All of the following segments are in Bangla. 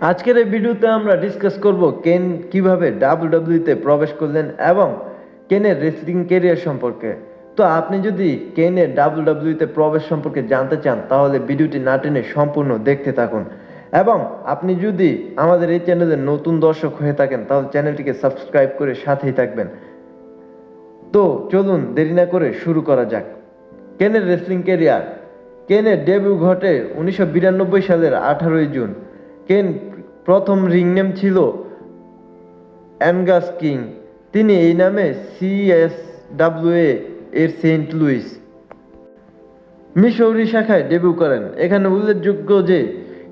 আজকের এই ভিডিওতে আমরা ডিসকাস করব কেন কীভাবে ডাব্লিউডাব্লিউতে প্রবেশ করলেন এবং কেনের রেসলিং ক্যারিয়ার সম্পর্কে। তো আপনি যদি কেনের ডাব্লিউডাব্লিউতে প্রবেশ সম্পর্কে জানতে চান, তাহলে ভিডিওটি না টেনে সম্পূর্ণ দেখতে থাকুন। এবং আপনি যদি আমাদের এই চ্যানেলের নতুন দর্শক হয়ে থাকেন, তাহলে চ্যানেলটিকে সাবস্ক্রাইব করে সাথেই থাকবেন। তো চলুন দেরি না করে শুরু করা যাক। কেনের রেসলিং ক্যারিয়ার কেনের ডেবিউ ঘটে উনিশশো বিরানব্বই সালের আঠারোই জুন। কেন প্রথম রিং নেম ছিল অ্যানগাস কিং? তিনি এই নামে সিএসডাব্লিউএ এর সেন্ট লুইস মিশৌরি শাখায় ডেবিউ করেন। এখানে উল্লেখযোগ্য যে,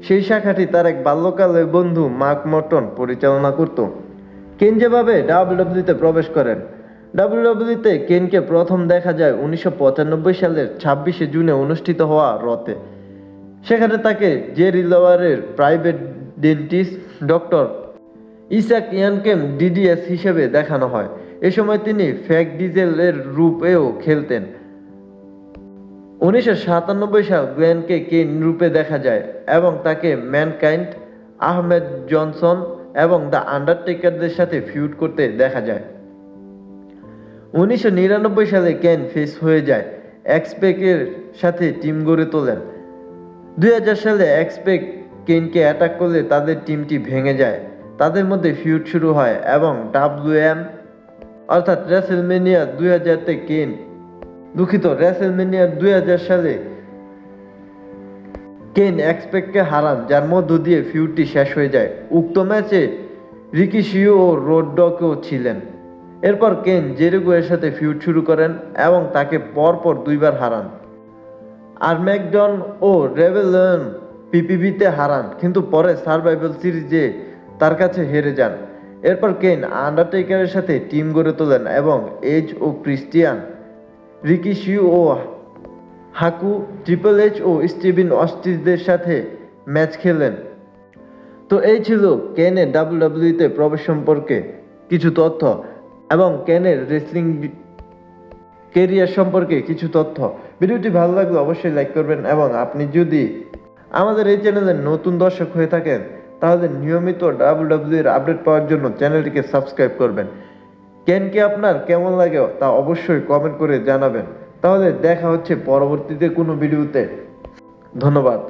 সেই শাখাটি তার এক বাল্যকালের বন্ধু মার্ক মর্টন পরিচালনা করত। কেন যেভাবে ডাব্লিউডাব্লিউতে প্রবেশ করেন? ডাব্লিউডাব্লিউতে কেনকে প্রথম দেখা যায় উনিশশো পঁচানব্বই সালের ছাব্বিশে জুনে অনুষ্ঠিত হওয়া রতে সেখানে তাকে Jerry লওয়ারের private dentist doctor Isaac Yankem DDS হিসেবে দেখানো হয়। এ সময় তিনি ফ্যাক ডিজেলের রূপেও খেলতেন। উনিশশো সাতানব্বই সাল গ্লেনকে কেন রূপে দেখা যায় এবং তাকে ম্যানকাইন্ড, আহমেদ জনসন এবং দ্য আন্ডারটেকারদের সাথে ফিউড করতে দেখা যায়। উনিশশো নিরানব্বই সালে কেন ফেস হয়ে যায়। এক্সপেকের সাথে টিম গড়ে তোলেন। দুই হাজার সালে এক্সপেক কেনকে অ্যাটাক করলে তাদের টিমটি ভেঙে যায়। তাদের মধ্যে ফিউড শুরু হয় এবং ডাব্লিউএম অর্থাৎ রেসেলমেনিয়া দুই হাজারতে কেন দুঃখিত রেসেলমেনিয়া দুই হাজার সালে কেন এক্সপেক্টকে হারান, যার মধ্য দিয়ে ফিউডটি শেষ হয়ে যায়। উক্ত ম্যাচে রিকিশিও ও রোডডকেও ছিলেন। এরপর কেন জেরিগো এর সাথে ফিউড শুরু করেন এবং তাকে পরপর দুইবার হারান। আর ম্যাকডন ও রেভেলন পিপিভিতে হারান, কিন্তু পরে সার্ভাইভাল সিরিজে তার কাছে হেরে যান। এরপর কেন আন্ডারটেকারের সাথে টিম গড়ে তোলেন এবং এজ ও ক্রিস্টিয়ান রিকিশি ও হাকু, ট্রিপল এইচ ও স্টিভিন অস্টিসদের সাথে ম্যাচ খেলেন। তো এই ছিল কেনের ডাব্লিউডাব্লিউতে প্রবেশ সম্পর্কে কিছু তথ্য এবং কেনের রেসলিং কেরিয়ার সম্পর্কে কিছু তথ্য। ভিডিওটি ভালো লাগলে অবশ্যই লাইক করবেন এবং আপনি যদি আমাদের এই চ্যানেলের নতুন দর্শক হয়ে থাকেন, তাহলে নিয়মিত ডাব্লিউডাব্লিউ এর আপডেট পাওয়ার জন্য চ্যানেলটিকে সাবস্ক্রাইব করবেন। কেনকে আপনার কেমন লাগে তা অবশ্যই কমেন্ট করে জানাবেন। তাহলে দেখা হচ্ছে পরবর্তীতে কোনো ভিডিওতে। ধন্যবাদ।